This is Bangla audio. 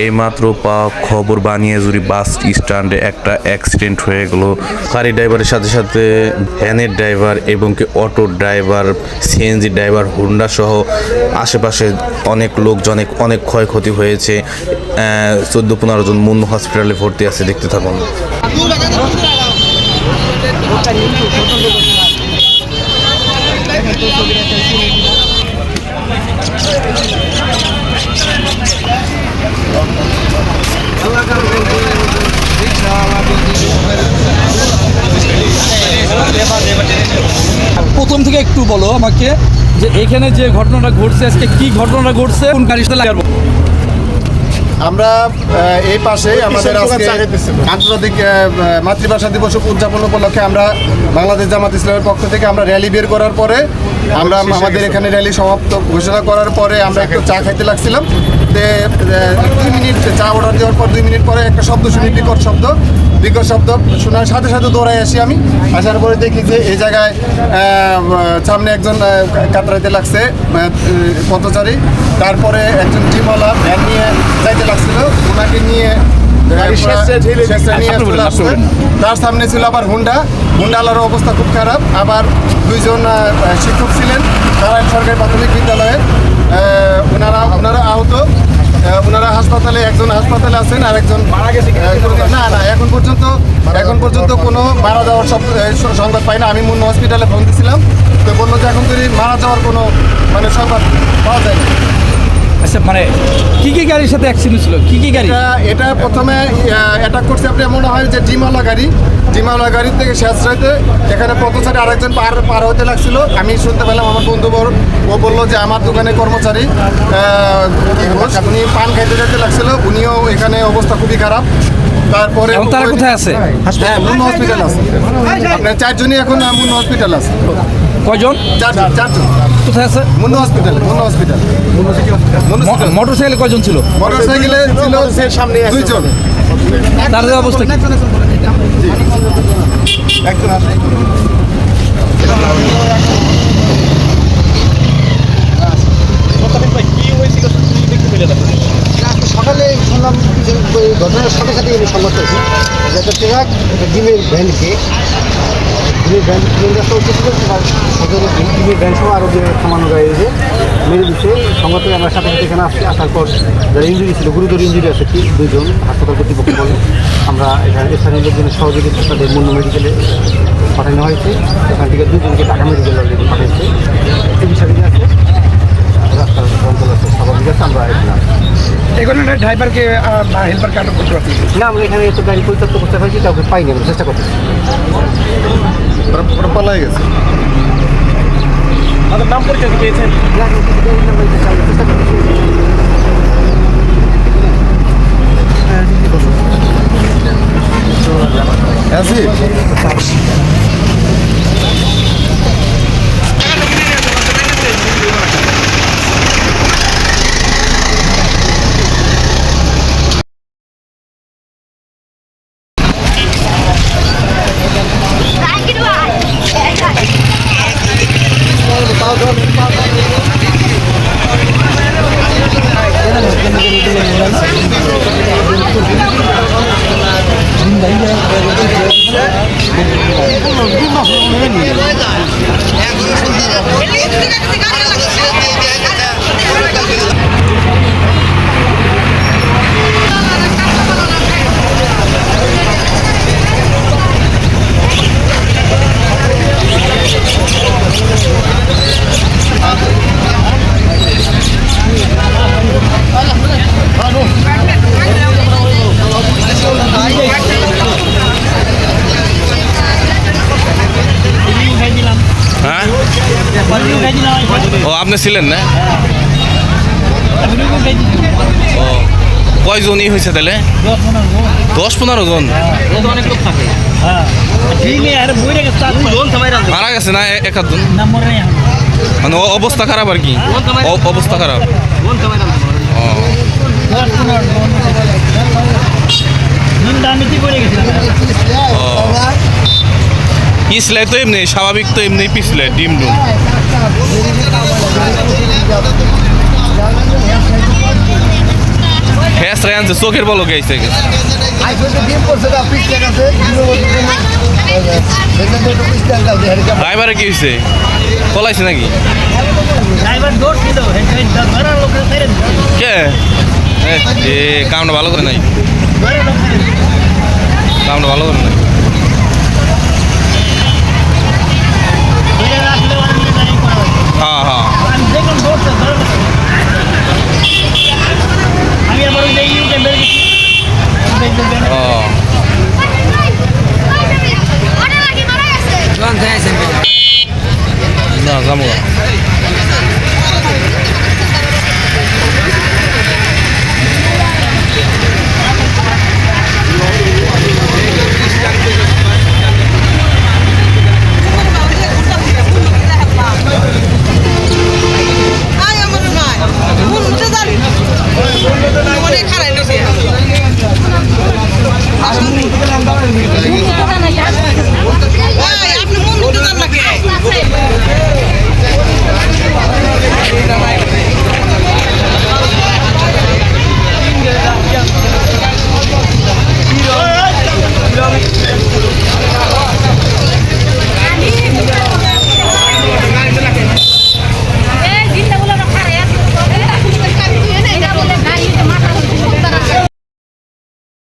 এইমাত্র পাওয়া খবর বানিয়ে জুড়ি বাস স্ট্যান্ডে একটা অ্যাক্সিডেন্ট হয়ে গেল, গাড়ি ড্রাইভারের সাথে সাথে ভ্যানের ড্রাইভার এবং কি auto driver CNG driver Honda সহ আশেপাশে অনেক লোকজনে, অনেক ক্ষয়ক্ষতি হয়েছে। চোদ্দ পনেরো জন মুন্নু হসপিটালে ভর্তি আছে, দেখতে থাকুন প্রথম থেকে একটু বলো আমাকে যে এখানে যে ঘটনাটা ঘটছে আজকে কি ঘটনাটা ঘটছে? কোন গাড়ির সাথে লাগাবো? আমরা আহ, এই পাশে আমাদের আজকে আন্তর্জাতিক মাতৃভাষা দিবস উদযাপন উপলক্ষে আমরা বাংলাদেশ জামাত ইসলামের পক্ষ থেকে আমরা র্যালি বের করার পরে আমরা আমাদের এখানে র্যালি সমাপ্ত ঘোষণা করার পরে আমরা একটু চা খাইতে লাগছিলাম। দুই মিনিট চা অর্ডার দেওয়ার পর দুই মিনিট পরে একটা শব্দ শুনি বিকট শব্দ বিকট শব্দ শোনার সাথে সাথে দৌড়াই আসি আমি। আসার পরে দেখি যে এই জায়গায় সামনে একজন কাতরাইতে লাগছে পথচারী। তারপরে একজন ডিমওয়ালা ভ্যান নিয়ে যাইতে লাগছিল। ওনাকে নিয়ে শেষে নিয়ে তার সামনে ছিল আবার হুন্ডা। হুন্ডালার অবস্থা খুব খারাপ। আবার দুইজন শিক্ষক ছিলেন। তারা সরকারি প্রাথমিক বিদ্যালয়ে ওনারা ওনারা আহত। আহ, ওনারা হাসপাতালে একজন হাসপাতালে আছেন আর একজন মারা গেছে না না এখন পর্যন্ত এখন পর্যন্ত কোনো মারা যাওয়ার সব সংবাদ পাই না আমি মুন্ন হসপিটালে ফোন দিছিলাম। তো বলল যে এখন যদি মারা যাওয়ার কোনো মানে সংবাদ পাওয়া যায় না। আচ্ছা মানে কি কি গাড়ির সাথে অ্যাক্সিডেন্ট ছিল কি কি গাড়ি? এটা প্রথমে অ্যাটাক করছে আপনি মনে হয় যে ডিমালা গাড়ি। ডিমালা গাড়ি থেকে শেষ রাইতে এখানে পথচারী আরেকজন পার পার হতে লাগছিল। আমি শুনতে পেলাম আমার বন্ধু ও বলল যে আমার দোকানে কর্মচারী উনি পান খাইতে যেতে লাগছিল। উনিও এখানে অবস্থা খুবই খারাপ। তারপরে তারা কোথায় আছে? হ্যাঁ হসপিটাল আছে। আপনার চারজনই এখন মুন্ন হসপিটাল আছে। কয়জন? চারজন চারজন। কোথায় আছে? Munna hospital Munna hospital Munna hospital motor সাইকেলে কয়জন ছিল? মোটর সাইকেলে ছিল সামনে দুইজন। তাদের অবস্থা কি? একজন আসে সকালে শুনলাম ঘটনার সাথে সাথে আমি সংবাদ পেয়েছি। যে একটা ট্রাক একটা ডিমের ভ্যানকে ডিমের ভ্যান ট্রেন রাস্তা উঠতেছিল তার ভ্যান সহ আরও যে সামান্য গাড়ি এসে মেরে দিচ্ছে সংবাদ আমরা সাথে সাথে এখানে আসছি আসার পর যারা ইঞ্জুরি ছিল গুরুতর ইঞ্জুরি আছে কি দুজন হাসপাতাল কর্তৃপক্ষ বলে আমরা এখানে স্থানীয় লোকজনের সহযোগিতা তাদের মুন্ন মেডিকেলে পাঠানো হয়েছে। এখান থেকে দুজনকে ঢাকা মেডিকেল অলরেডি পাঠাইছে। চিকিৎসাধীন আছে রাস্তার অঞ্চল আছে স্বাভাবিক আছে আমরা এখানে আছি। এই ড্রাইভারকে বা হেল্পারকে আটক করতে পারছি না আমরা এখানে এত গাড়ি পরিত্যক্ত করতে পারছি কাউকে পাইনি আমরা চেষ্টা করতেছি। ওরা পালাই গেছে না, কিন্তু গাড়ির নাম্বার দিতে চাই, চেষ্টা করতেছি। আছি হ্যাঁ আপনি ছিলেন না? ও, কয়জনই হয়েছে তাহলে? দশ পনেরো জন? মারা গেছে না এ- এক আধজন মানে অবস্থা খারাপ আর কি? অবস্থা খারাপ। পিছলে তো এমনি, স্বাভাবিক তো এমনি পিছলে ডিম ডুম ফ্যাস রে আনছে চোখের বলো গেছে ড্রাইভারে কি পলাইছে নাকি? কে? কামটা ভালো করে নাই। কামটা ভালো করে নাই ধরে রাখলে অনেক গাড়ি করা হয় হ্যাঁ হ্যাঁ আমি দেখলাম দৌড়ছে ধরে আমি আবার ওই যে ইউকে বের গেছি ও না যাব